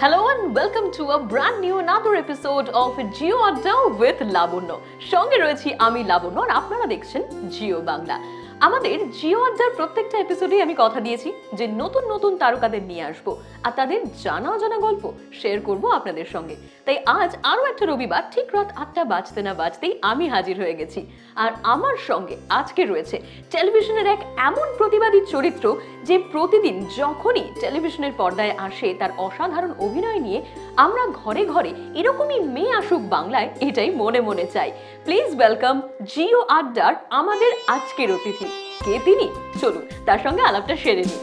Hello and welcome to a brand new another episode of Geo Adda with লাবণ্য সঙ্গে রয়েছি আমি লাবণ্য আর আপনারা দেখছেন জিও বাংলা আমাদের জিও আড্ডার প্রত্যেকটা এপিসোডে আমি কথা দিয়েছি যে নতুন নতুন তারকাদের নিয়ে আসব আর তাদের জানা অজানা গল্প শেয়ার করব আপনাদের সঙ্গে। তাই আজ আরও একটা রবিবার, ঠিক রাত আটটা বাজতে না বাজতেই আমি হাজির হয়ে গেছি। আর আমার সঙ্গে আজকে রয়েছে টেলিভিশনের এক এমন প্রতিবাদী চরিত্র যে প্রতিদিন যখনই টেলিভিশনের পর্দায় আসে, তার অসাধারণ অভিনয় নিয়ে আমরা ঘরে ঘরে এরকমই মেয়ে আসুক বাংলায়, এটাই মনে মনে চাই। প্লিজ ওয়েলকাম জিও আড্ডার আমাদের আজকের অতিথি। কে তিনি? চলুন তার সঙ্গে আলাপটা সেরে নিই।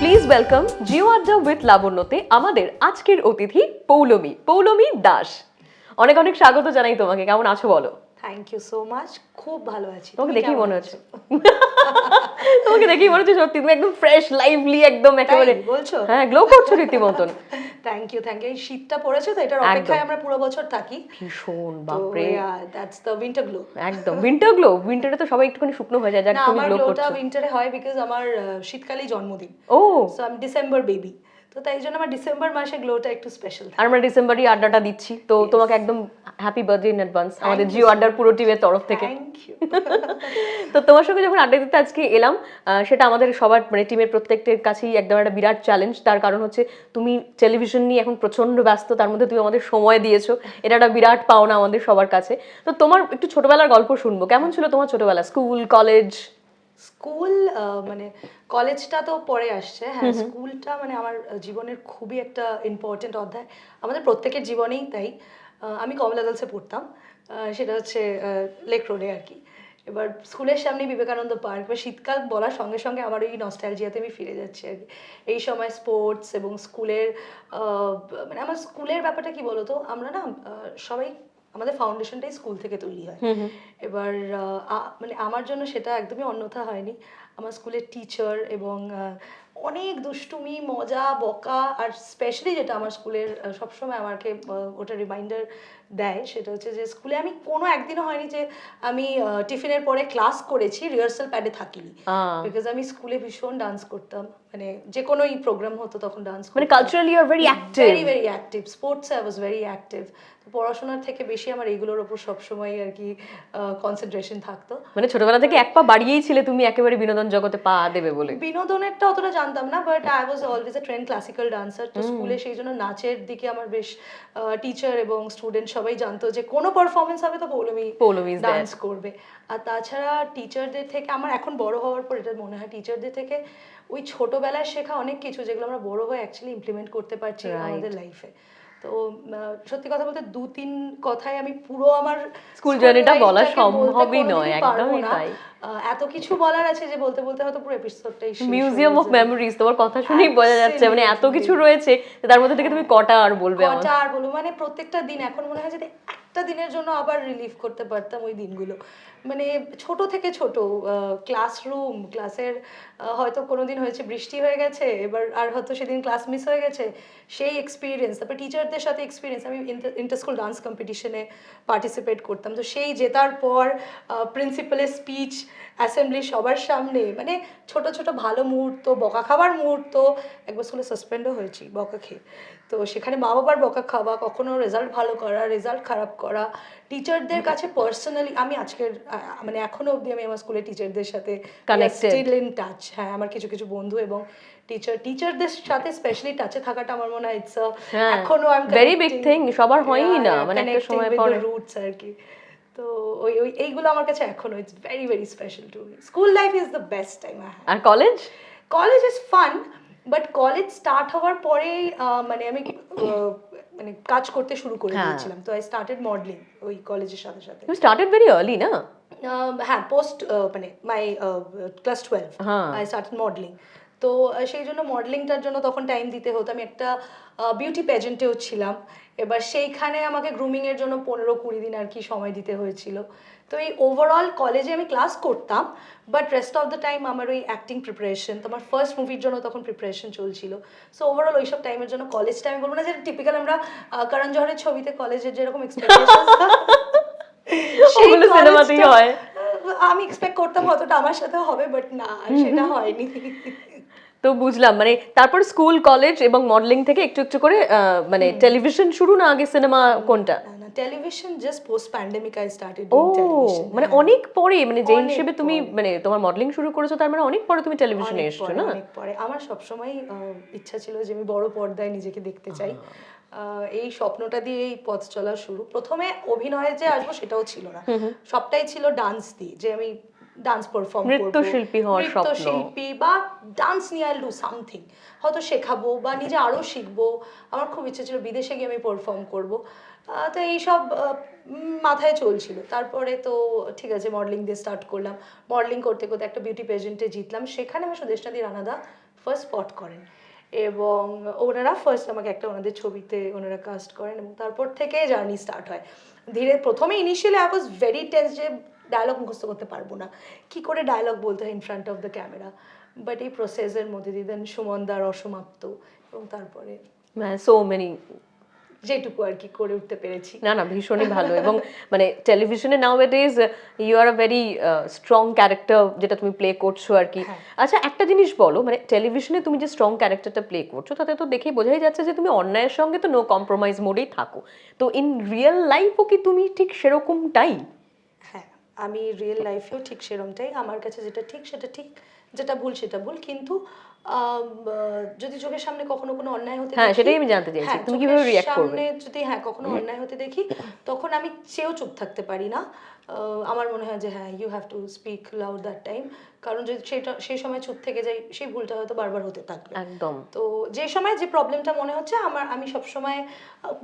Please welcome Jio adda with লাবণ্যতে আমাদের আজকের অতিথি পৌলমি পৌলমি দাস। অনেক অনেক স্বাগত জানাই তোমাকে কেমন আছো বলো? থ্যাংক ইউ সো মাচ খুব ভালো আছি। তোমাকে দেখি দেখেই মনে আছো? হচ্ছে। তোমাকে দেখেই মনে হচ্ছে সত্যি তুমি একদম ফ্রেশ লাইভলি একদম একেবারে বলছো? হ্যাঁ গ্লো করছ রীতিমতন। থ্যাংক ইউ থ্যাংক ইউ এই শীতটা পড়েছে তো এটার অপেক্ষায় আমরা পুরো বছর থাকি। ভীষণ বাপরে। দ্যাটস দ্য উইন্টার গ্লো একদম উইন্টার গ্লো উইন্টারে তো সবাই একটুখানি শুকনো হয়ে যায় যাক না তুমি আমার গ্লো গ্লোটা করছ। উইন্টারে হয় বিকজ আমার শীতকালেই জন্মদিন। ও। So I am December baby তো তাই জন্য আমার ডিসেম্বর মাসে গ্লোটা একটু স্পেশাল আর আমরা ডিসেম্বরই আড্ডাটা দিচ্ছি। তো তোমাকে একদম হ্যাপি বার্থডে ইন অ্যাডভান্স আমাদের জিও আড্ডার পুরো টিমের তরফ থেকে। তো তোমার সঙ্গে যখন আড্ডা দিতে আজকে এলাম সেটা আমাদের সবার মানে টিমের প্রত্যেকটের কাছেই একদম একটা বিরাট চ্যালেঞ্জ তার কারণ হচ্ছে তুমি টেলিভিশন নিয়ে এখন প্রচণ্ড ব্যস্ত তার মধ্যে তুমি আমাদের সময় দিয়েছ। এটা একটা বিরাট পাওনা আমাদের সবার কাছে। তো তোমার একটু ছোটবেলার গল্প শুনব। কেমন ছিল তোমার ছোটবেলা? স্কুল কলেজ স্কুল মানে কলেজটা তো পরে আসছে। হ্যাঁ স্কুলটা মানে আমার জীবনের খুবই একটা ইম্পর্টেন্ট অধ্যায়। আমাদের প্রত্যেকের জীবনেই তাই। আমি কমলা গার্লসে পড়তাম। সেটা হচ্ছে লেক রোডে আর কি। এবার স্কুলের সামনে বিবেকানন্দ পার্ক বা শীতকাল বলার সঙ্গে সঙ্গে আমার ওই নস্টালজিয়াতে আমি ফিরে যাচ্ছি আর কি। এই সময় স্পোর্টস এবং স্কুলের মানে আমার স্কুলের ব্যাপারটা কি বলতো? আমরা না সবাই আমাদের ফাউন্ডেশনটাই স্কুল থেকে তৈরি হয়। এবার মানে আমার জন্য সেটা একদমই অন্যথা হয়নি। আমার স্কুলের টিচার এবং অনেক দুষ্টুমি মজা বকা আর স্পেশালি যেটা আমার স্কুলের সবসময় আমাকে ওটা রিমাইন্ডার দেয় সেটা হচ্ছে যে স্কুলে আমি কোনো একদিনও হয়নি যে আমি টিফিনের পরে ক্লাস করেছি রিহার্সাল প্যাডে থাকিনি। বিকজ আমি স্কুলে ভীষণ ডান্স করতাম। মানে যে কোনো এই প্রোগ্রাম হতো তখন ডান্স মানে culturally R very active very very active স্পোর্টসে I was very active পড়াশোনার থেকে বেশি আমার এইগুলোর ওপর সবসময় আর কি কনসেন্ট্রেশন থাকতো। মানে ছোটবেলা থেকে এক পা বাড়িয়েই ছিলে তুমি একেবারে বিনোদন জগতে পা দেবে বলে। বিনোদনেরটা অতটা জানতাম না but I was always a train classical dancer তো স্কুলে সেই জন্য নাচের দিকে আমার বেশ টিচার এবং স্টুডেন্ট সবাই জানতো যে কোনো পারফরমেন্স হবে তো পৌলমি পৌলমি ডান্স করবে। আর তাছাড়া টিচারদের থেকে আমার এখন বড় হওয়ার পর এটা মনে হয় টিচারদের থেকে ওই ছোটবেলায় শেখা অনেক কিছু যেগুলো আমরা বড় হয়ে অ্যাকচুয়ালি ইমপ্লিমেন্ট করতে পারছি. আমাদের লাইফে তো সত্যি কথা বলতে দু তিন কথায় আমি পুরো আমার স্কুল জার্নিটা বলা সম্ভবই নয়, একদমই তাই। এত কিছু বলার আছে যে বলতে বলতে হয়তো পুরো এপিসোডটাই মিউজিয়াম অফ মেমোরিজ তোমার কথা শুনেই বোঝা যাচ্ছে মানে এত কিছু রয়েছে যে তার মধ্যে থেকে তুমি কটা আর বলবে কটা আর বলব? মানে প্রত্যেকটা দিন এখন মনে হয় যদি একটা দিনের জন্য আবার রিলিফ করতে পারতাম ওই দিনগুলো। মানে ছোট থেকে ছোট ক্লাসরুম ক্লাসের হয়তো কোনো দিন হয়েছে বৃষ্টি হয়ে গেছে, এবার আর হয়তো সেদিন ক্লাস মিস হয়ে গেছে, সেই এক্সপিরিয়েন্স তারপর টিচারদের সাথে এক্সপিরিয়েন্স আমি ইন্টার স্কুল ডান্স কম্পিটিশনে পার্টিসিপেট করতাম। তো সেই জেতার পর প্রিন্সিপালের স্পিচ অ্যাসেম্বলি সবার সামনে মানে ছোট ছোট ভালো মুহূর্ত বকা খাবার মুহূর্ত একবার স্কুলে সাসপেন্ডও হয়েছি বকা খেয়ে। তো সেখানে মা বাবার বকা খাওয়া কখনো রেজাল্ট ভালো করা রেজাল্ট খারাপ করা টিচারদের কাছে পার্সোনালি আমি আজকের মানে এখনও অবধি আমি আমার স্কুলের টিচারদের সাথে স্টিল ইন টাচ হ্যাঁ আমার কিছু কিছু বন্ধু এবং টিচার টিচারদের সাথে স্পেশালি টাচে থাকাটা আমার মনে হয় ইটস হ্যাঁ, এখনও আই ভেরি big থিং সবার হয়ই না, মানে একটা সময় পরে। রুটস আর কি। তো ওই ওই এইগুলো আমার কাছে এখনও it's very very special to me school life is the best time I have R college college is fun but college start হওয়ার পরে মানে আমি মানে কাজ করতে শুরু করে হ্যাঁ। দিয়েছিলাম। তো আই স্টার্টেড মডেলিং ওই কলেজের সাথে সাথে। ইউ স্টার্টেড ভেরি আর্লি না? হ্যাঁ পোস্ট মানে my class twelve. I started modelling তো সেই জন্য মডেলিংটার জন্য তখন টাইম দিতে হতো। আমি একটা বিউটি প্যাজেন্টেও ছিলাম। এবার সেইখানে আমাকে গ্রুমিংয়ের জন্য পনেরো কুড়ি দিন আর কি সময় দিতে হয়েছিল। তো এই ওভারঅল কলেজে আমি ক্লাস করতাম but rest of the time আমার ওই অ্যাক্টিং প্রিপারেশন তো আমার ফার্স্ট মুভির জন্য তখন প্রিপারেশন চলছিল। সো ওভারঅল ওইসব টাইমের জন্য কলেজটা আমি বলব না যে টিপিক্যাল আমরা করণ জহরের ছবিতে কলেজের যেরকম এক্সপেকটেশন হয়। আমি এক্সপেক্ট করতাম হয়তোটা আমার সাথে হবে বাট না সেটা হয়নি। তো বুঝলাম মানে তারপর স্কুল কলেজ এবং মডেলিং থেকে একটু একটু করে মানে টেলিভিশন শুরু না আগে সিনেমা কোনটা? Television just post pandemic I started O doing television মানে অনেক পরে মানে যে হিসেবে তুমি মানে তোমার মডেলিং শুরু করেছ তার মানে অনেক পরে তুমি টেলিভিশনে এসছো না? অনেক পরে। আমার সবসময় ইচ্ছা ছিল যে আমি বড় পর্দায় নিজেকে দেখতে চাই। আহ, এই স্বপ্নটা দিয়ে এই পথ চলা শুরু। প্রথমে অভিনয়ে যে আসব সেটাও ছিল না। সবটাই ছিল ডান্স দিয়ে যে আমি ডান্স পারফর্ম নৃত্যশিল্পী হওয়ার স্বপ্ন। নৃত্যশিল্পী বা ডান্স নিয়ে আই ডু সামথিং হয়তো শেখাবো বা নিজে আরও শিখব। আমার খুব ইচ্ছে ছিল বিদেশে গিয়ে আমি পারফর্ম করব। তো এইসব মাথায় চলছিল। তারপরে তো ঠিক আছে মডেলিং দিয়ে স্টার্ট করলাম। মডেলিং করতে করতে একটা বিউটি পেজেন্টে জিতলাম। সেখানে আমার সুদেশনাদি রানাদা ফার্স্ট স্পট করেন। এবং ওনারা ফার্স্ট আমাকে একটা ওনাদের ছবিতে ওনারা কাস্ট করেন এবং তারপর থেকে জার্নি স্টার্ট হয়। ধীরে প্রথমে initially I was very tense যে ডায়লগ মুখস্থ করতে পারব না। কি করে ডায়লগ বলতে হয় in front of the camera but এই প্রসেসের মধ্যে দিয়ে দেন সুমনদার অসমাপ্ত এবং তারপরে সো মেনি যেটুকু আর কি করে উঠতে পেরেছি। না না ভীষণই ভালো এবং মানে টেলিভিশনে now it is you are a very strong character যেটা তুমি প্লে করছ আর কি। হ্যাঁ। আচ্ছা একটা জিনিস বলো মানে টেলিভিশনে তুমি যে স্ট্রং ক্যারেক্টারটা প্লে করছ তাতে তো দেখে বোঝাই যাচ্ছে যে তুমি অন্যায়ের সঙ্গে তো নো কম্প্রোমাইজ মোডেই থাকো। তো ইন রিয়েল লাইফও কি তুমি ঠিক সেরকমটাই? হ্যাঁ। আমি রিয়েল লাইফেও ঠিক সেরমটাই, আমার কাছে যেটা ঠিক সেটা ঠিক, যেটা ভুল সেটা ভুল, কিন্তু যদি চোখের সামনে কখনো কোনো অন্যায় হতে হ্যাঁ, সেটাই আমি জানতে চাইছি। হ্যাঁ, তুমি কীভাবে react করবে? সামনে যদি হ্যাঁ কখনো অন্যায় হতে দেখি তখন আমি চেয়েও চুপ থাকতে পারি না আমার মনে হয় যে হ্যাঁ you have to speak loud that time কারণ যদি সেটা সেই সময় চুপ থেকে যাই সেই ভুলটা হয়তো বারবার হতে থাকবে একদম তো যে সময় যে প্রবলেমটা মনে হচ্ছে আমার আমি সব সময়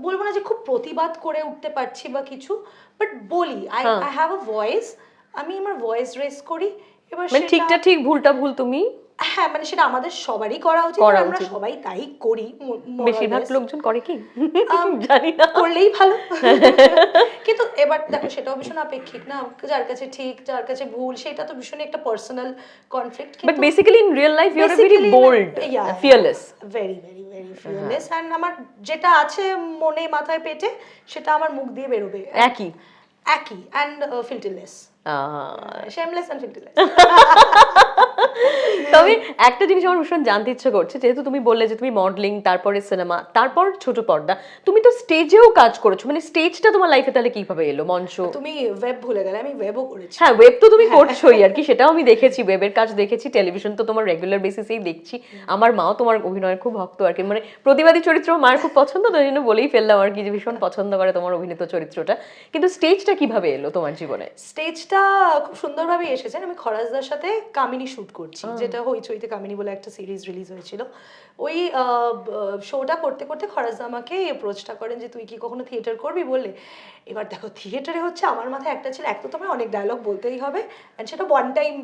বলব না যে খুব প্রতিবাদ করে উঠতে পারছি বা কিছু বাট বলি I. I have a voice আমি আমার ভয়েস রেস করি এবার মানে ঠিকটা ঠিক ভুলটা ভুল তুমি হ্যাঁ মানে সেটা আমাদের সবারই করা উচিত আমরা সবাই তাই করি বেশিরভাগ লোকজন করে কি? আম, জানি না। করলেই ভালো। কিন্তু এবার দেখো সেটাও ভীষণ আপেক্ষিক না? যার কাছে ঠিক যার কাছে ভুল সেটা তো ভীষণ একটা personal conflict but basically in real life you are very bold fearless very very very fearless and আমার যেটা আছে মনে মাথায় পেটে সেটা আমার মুখ দিয়ে বেরোবে। একই। একই অ্যান্ড ফিল্টারলেস অ্যান্ড ফিল্টারলেস তবে একটা জিনিস আমার ভীষণ জানতে ইচ্ছে করছে যেহেতু তুমি বললে যে তুমি মডেলিং তারপরে সিনেমা তারপর ছোট পর্দা তুমি তো স্টেজেও কাজ করেছ মানে স্টেজটা তোমার লাইফে তাহলে কীভাবে এলো? মঞ্চ তুমি ওয়েব ভুলে গেলে আমি ওয়েবও করেছি। হ্যাঁ ওয়েব তো তুমি করছোই আর কি সেটাও আমি দেখেছি ওয়েবের কাজ দেখেছি টেলিভিশন তো তোমার রেগুলার বেসিসেই দেখছি। আমার মাও তোমার অভিনয়ের খুব ভক্ত আর কি মানে প্রতিবাদী চরিত্র মার খুব পছন্দ তো জন্য বলেই ফেললাম আর কি যে ভীষণ পছন্দ করে তোমার অভিনীত চরিত্রটা। কিন্তু স্টেজটা কীভাবে এলো তোমার জীবনে? স্টেজটা খুব সুন্দরভাবে এসেছেন। আমি খরাজদার সাথে কামিনী শুট করছি যেটা হইচইতে কামিনী বলে একটা সিরিজ রিলিজ হয়েছিল। ওই শোটা করতে করতে খরাজদা আমাকে অ্যাপ্রোচটা করেন যে তুই কি কখনো থিয়েটার করবি? বলে এবার দেখো থিয়েটারে হচ্ছে আমার মাথায় একটা ছিল এক তো তোমায় অনেক ডায়লগ বলতেই হবে অ্যান্ড সেটা ওয়ান টাইম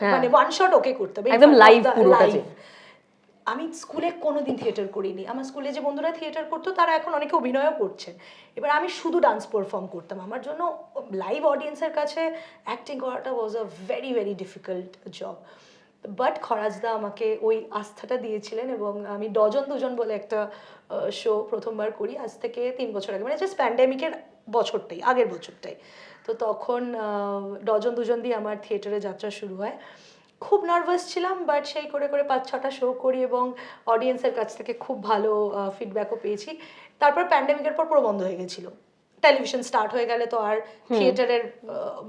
হ্যাঁ। মানে ওয়ান শট ওকে করতে হবে। একদম লাইভ পুরোটা live। আমি স্কুলে কোনোদিন থিয়েটার করিনি। আমার স্কুলে যে বন্ধুরা থিয়েটার করতো, তারা এখন অনেকে অভিনয়ও করছেন। এবার আমি শুধু ডান্স পারফর্ম করতাম। আমার জন্য লাইভ অডিয়েন্সের কাছে অ্যাক্টিং করাটা was a very very difficult job but খরাজদা আমাকে ওই আস্থাটা দিয়েছিলেন এবং আমি ডজন দুজন বলে একটা শো প্রথমবার করি। আজ থেকে তিন বছর আগে। মানে জাস্ট প্যান্ডেমিকের বছরটাই, আগের বছরটাই। তো তখন ডজন দুজন দিয়ে আমার থিয়েটারে যাত্রা শুরু হয়। খুব নার্ভাস ছিলাম বাট সেই করে করে পাঁচ ছটা শো করি এবং অডিয়েন্সের কাছ থেকে খুব ভালো ফিডব্যাকও পেয়েছি। তারপর প্যান্ডেমিকের পর পুরো বন্ধ হয়ে গেছিল। টেলিভিশন স্টার্ট হয়ে গেলে তো আর থিয়েটারের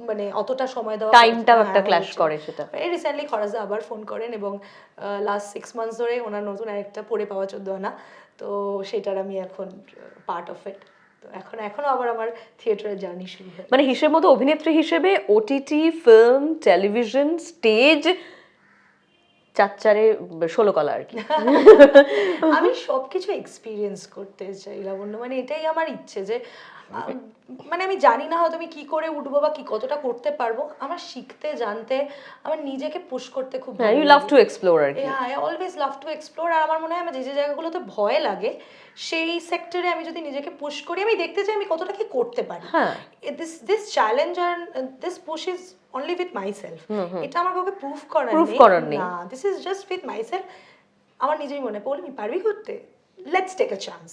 মানে অতটা সময় দেওয়া টাইমটাও একটা ক্ল্যাশ করে সেটা। এই রিসেন্টলি খরাজা আবার ফোন করেন এবং লাস্ট সিক্স মান্থস ধরে ওনার নতুন আরেকটা পড়ে পাওয়া চোদ্দ আনা তো সেটার আমি এখন পার্ট অফ ইট তো এখন এখনও আবার আমার থিয়েটারের জার্নি শুরু হয় মানে হিসেব মতো অভিনেত্রী হিসেবে ওটিটি ফিল্ম টেলিভিশন স্টেজ চাচ্চারে ষোলো কলা আর কি। আমি সব কিছু এক্সপিরিয়েন্স করতে চাই লাবণ্য। মানে এটাই আমার ইচ্ছে যে মানে আমি জানি না হয়তো আমি কি করে উঠবো বা কি কতটা করতে পারব। আমার শিখতে জানতে আমার নিজেকে পুশ করতে খুব হ্যাঁ ভালো ইউ লাভ টু এক্সপ্লোর আর কি। I always love to explore আর আমার মনে হয় আমার যে যে জায়গাগুলোতে ভয় লাগে সেই সেক্টরে আমি যদি নিজেকে পুশ করি আমি দেখতে চাই আমি কতটা কি করতে পারি। হ্যাঁ। This this challenge R this push is only with myself এটা আমার কাউকে প্রুফ করার নেই। করার নেই। না this is just with myself আমার নিজেই মনে পড়লে আমি পারবি করতে? Let's take a chance.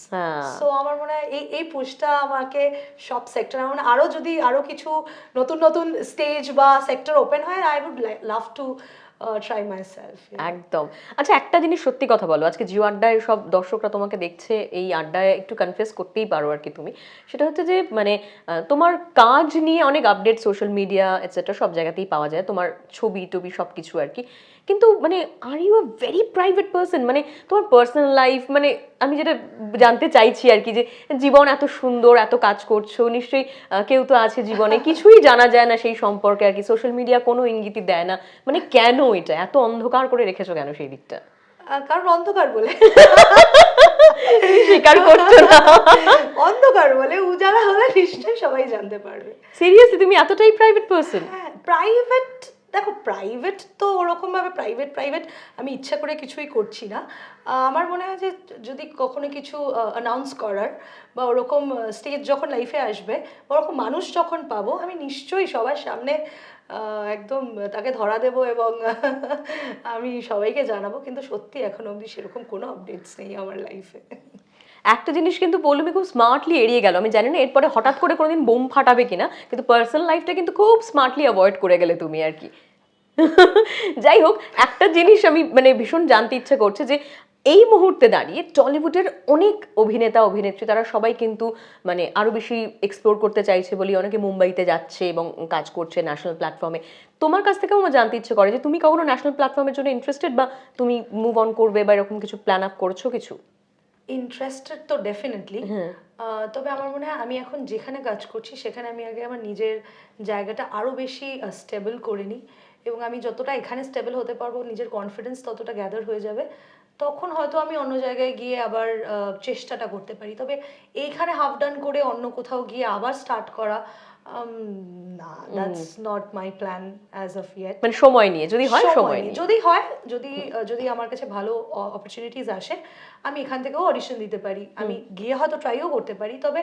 So আমার মনে হয় এই এই পুশটা আমাকে সব সেক্টর আমার মনে হয় আরও যদি আরও কিছু নতুন নতুন স্টেজ বা সেক্টর ওপেন হয় I would love to try myself একদম। আচ্ছা একটা জিনিস সত্যি কথা বলো আজকে জিও আড্ডায় সব দর্শকরা তোমাকে দেখছে এই আড্ডায় একটু কনফেস করতেই পারো আর কি তুমি। সেটা হচ্ছে যে মানে তোমার কাজ নিয়ে অনেক আপডেট সোশ্যাল মিডিয়া এটসেট্রা সব জায়গাতেই পাওয়া যায় তোমার ছবি টবি সব কিছু আর কি। কিন্তু মানে are you a very private person মানে তোমার পার্সোনাল লাইফ মানে আমি যেটা জানতে চাইছি আর কি যে জীবন এত সুন্দর এত কাজ করছ নিশ্চয়ই কেউ তো আছে জীবনে কিছুই জানা যায় না সেই সম্পর্কে আর কি সোশ্যাল মিডিয়া কোনো ইঙ্গিতই দেয় না। মানে কেন এটা? এত অন্ধকার করে রেখেছো কেন সেই দিকটা? কারণ অন্ধকার বলে। স্বীকার করছ না। অন্ধকার বলে উজালা হলে নিশ্চয়ই সবাই জানতে পারবে। সিরিয়াসলি তুমি এতটাই প্রাইভেট পার্সন প্রাইভেট দেখো প্রাইভেট তো ওরকমভাবে প্রাইভেট প্রাইভেট আমি ইচ্ছা করে কিছুই করছি না। আমার মনে হয় যে যদি কখনো কিছু অ্যানাউন্স করার বা ওরকম স্টেজ যখন লাইফে আসবে, ওরকম মানুষ যখন পাবো, আমি নিশ্চয়ই সবার সামনে একদম তাকে ধরা দেব এবং আমি সবাইকে জানাব। কিন্তু সত্যি এখন অবধি সেরকম কোনো আপডেটস নেই আমার লাইফে একটা জিনিস কিন্তু পৌলমি খুব স্মার্টলি এড়িয়ে গেল। আমি জানি না, এরপরে হঠাৎ করে কোনোদিন বোম ফাটাবে কিনা, কিন্তু পার্সোনাল লাইফটা কিন্তু খুব স্মার্টলি অ্যাভয়েড করে গেলে তুমি আর কি। যাই হোক, একটা জিনিস আমি মানে ভীষণ জানতে ইচ্ছে করছে যে, এই মুহূর্তে দাঁড়িয়ে টলিউডের অনেক অভিনেতা, অভিনেত্রী, তারা সবাই কিন্তু মানে আরও বেশি এক্সপ্লোর করতে চাইছে বলে অনেকে মুম্বাইতে যাচ্ছে এবং কাজ করছে ন্যাশনাল প্ল্যাটফর্মে তোমার কাছ থেকেও আমার জানতে ইচ্ছে করে যে, তুমি কখনো ন্যাশনাল প্ল্যাটফর্মের জন্য ইন্টারেস্টেড বা তুমি মুভ অন করবে বা এরকম কিছু প্ল্যান আপ করছ কিছু? ইন্টারেস্টেড তো ডেফিনেটলি তবে আমার মনে হয় আমি এখন যেখানে কাজ করছি সেখানে আমি আগে আমার নিজের জায়গাটা আরও বেশি স্টেবল করে নিই। এবং আমি যতটা এখানে স্টেবল হতে পারব নিজের কনফিডেন্স ততটা গ্যাদার হয়ে যাবে তখন হয়তো আমি অন্য জায়গায় গিয়ে আবার চেষ্টাটা করতে পারি। তবে এইখানে হাফ ডান করে অন্য কোথাও গিয়ে আবার স্টার্ট করা না that's not my plan as of yet মানে সময় নিয়ে যদি হয় সময় নিয়ে। যদি হয় যদি যদি আমার কাছে ভালো অপরচুনিটিস আসে আমি এখান থেকেও অডিশন দিতে পারি। আমি গিয়ে হয়তো ট্রাইও করতে পারি তবে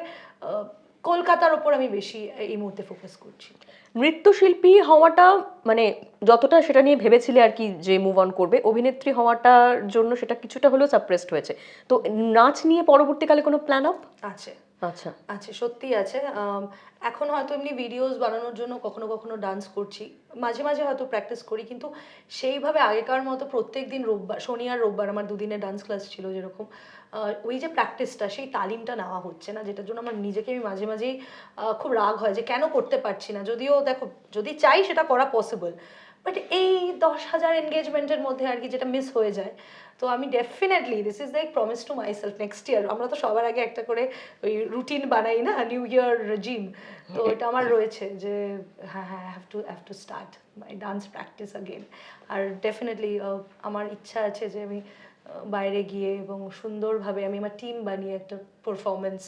কলকাতার ওপর আমি বেশি এই মুহূর্তে ফোকাস করছি। নৃত্যশিল্পী হওয়াটা মানে যতটা সেটা নিয়ে ভেবেছিলে আর কি যে মুভ অন করবে অভিনেত্রী হওয়াটার জন্য সেটা কিছুটা হলেও সাপ্রেসড হয়েছে। তো নাচ নিয়ে পরবর্তীকালে কোনো প্ল্যান আপ আছে। আচ্ছা। আছে সত্যি আছে। এখন হয়তো এমনি ভিডিওস বানানোর জন্য কখনো কখনো ডান্স করছি। মাঝে মাঝে হয়তো প্র্যাকটিস করি, কিন্তু সেইভাবে আগেকার মতো প্রত্যেক দিন রোববার, শনি আর রোববার আমার দুদিনের ডান্স ক্লাস ছিল যেরকম ওই যে প্র্যাকটিসটা সেই তালিমটা নেওয়া হচ্ছে না, যেটার জন্য আমার নিজেকে আমি মাঝে মাঝেই খুব রাগ হয় যে কেন করতে পারছি না। যদিও দেখো, যদি চাই সেটা করা পসিবল বাট এই দশ হাজার এনগেজমেন্টের মধ্যে আর কি যেটা মিস হয়ে যায় তো আমি definitely this is like promise to myself next year আমরা তো সবার আগে একটা করে ওই রুটিন বানাই না নিউ ইয়ার রেজিম তো এটা আমার রয়েছে যে হ্যাঁ হ্যাঁ have to have to start my dance practice again R definitely আমার ইচ্ছা আছে যে আমি বাইরে গিয়ে এবং সুন্দরভাবে আমি আমার টিম বানিয়ে একটা পারফরমেন্স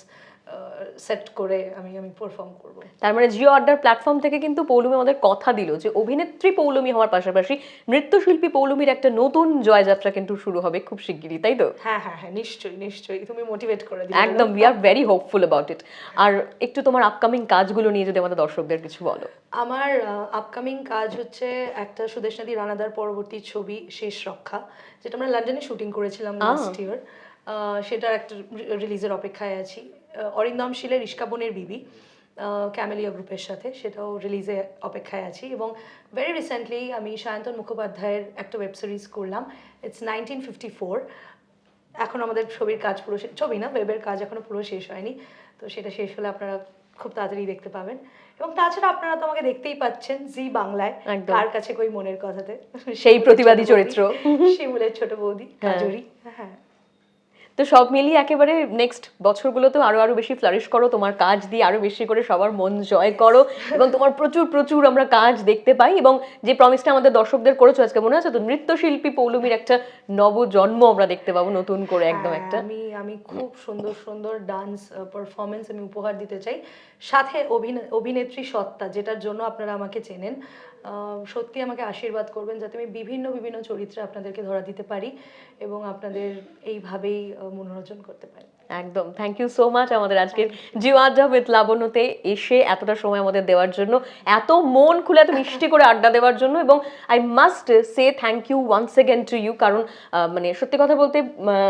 সেট করে আমি আমি পারফর্ম করব। তার মানে জিও আড্ডার প্ল্যাটফর্ম থেকে কিন্তু পৌলমি আমাদের কথা দিল যে অভিনেত্রী পৌলমি হওয়ার পাশাপাশি নৃত্যশিল্পী পৌলমির একটা নতুন জয়যাত্রা কিন্তু শুরু হবে খুব শিগগিরই তাই তো? হ্যাঁ হ্যাঁ হ্যাঁ নিশ্চয়ই নিশ্চয়ই। তুমি মোটিভেট করে দিলে। একদম we are very hopeful about it আর একটু তোমার আপকামিং কাজগুলো নিয়ে যদি আমাদের দর্শকদের কিছু বলো। আমার আপকামিং কাজ হচ্ছে একটা সুদেশ নদী রানাদার পরবর্তী ছবি শেষ রক্ষা যেটা আমরা লন্ডনে শুটিং করেছিলাম লাস্ট ইয়ার সেটার একটা রিলিজের অপেক্ষায় আছি। অরিন্দম শীলের ইস্কাবনের বিবি ক্যামেলিয়া গ্রুপের সাথে সেটাও রিলিজে অপেক্ষায় আছি এবং ভেরি রিসেন্টলি আমি সায়ন্তন মুখোপাধ্যায়ের একটা ওয়েব সিরিজ করলাম ইটস নাইনটিন ফিফটি ফোর এখন আমাদের ছবির কাজ পুরো ছবি না ওয়েবের কাজ এখনও পুরো শেষ হয়নি তো সেটা শেষ হলে আপনারা খুব তাড়াতাড়ি দেখতে পাবেন এবং তাছাড়া আপনারা তো আমাকে দেখতেই পাচ্ছেন জি বাংলায়। কার কাছে কই মনের কথাতে সেই প্রতিবাদী চরিত্র। শিমুলের ছোট বৌদি। কাজরি হ্যাঁ তো সব মিলিয়ে একেবারে নেক্সট বছরগুলোতেও আরও আরও বেশি ফ্লারিশ করো তোমার কাজ দিয়ে আরও বেশি করে সবার মন জয় করো এবং তোমার প্রচুর প্রচুর আমরা কাজ দেখতে পাই এবং যে প্রমিসটা আমাদের দর্শকদের করেছ আজকে মনে আছে তো নৃত্যশিল্পী পৌলমীর একটা নবজন্ম আমরা দেখতে পাবো নতুন করে একদম হ্যাঁ, একটা। আমি আমি খুব সুন্দর সুন্দর ডান্স পারফরমেন্স আমি উপহার দিতে চাই। সাথে অভিনে- অভিনেত্রী সত্তা যেটার জন্য আপনারা আমাকে চেনেন। সত্যি আমাকে আশীর্বাদ করবেন যাতে আমি বিভিন্ন বিভিন্ন চরিত্রে আপনাদেরকে ধরা দিতে পারি এবং আপনাদের এইভাবেই মনোরঞ্জন করতে পারি। একদম। থ্যাংক ইউ সো মাচ আমাদের আজকের জিও আড্ডা উইথ লাবণ্যতে এসে এতটা সময় আমাদের দেওয়ার জন্য এত মন খুলে এত মিষ্টি করে আড্ডা দেওয়ার জন্য এবং I must say thank you once again to you কারণ মানে সত্যি কথা বলতে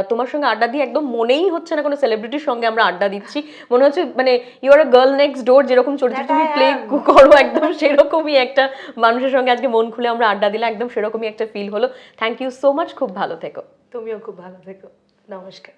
তোমার সঙ্গে আড্ডা দিয়ে একদম মনেই হচ্ছে না কোনো সেলিব্রিটির সঙ্গে আমরা আড্ডা দিচ্ছি। মনে হচ্ছে মানে you are a girl next door যেরকম চরিত্র তুমি প্লে করো একদম সেরকমই একটা মানুষের সঙ্গে আজকে মন খুলে আমরা আড্ডা দিলে একদম সেরকমই একটা ফিল হলো। থ্যাংক ইউ সো মাচ খুব ভালো থেকো। তুমিও খুব ভালো থেকো। নমস্কার।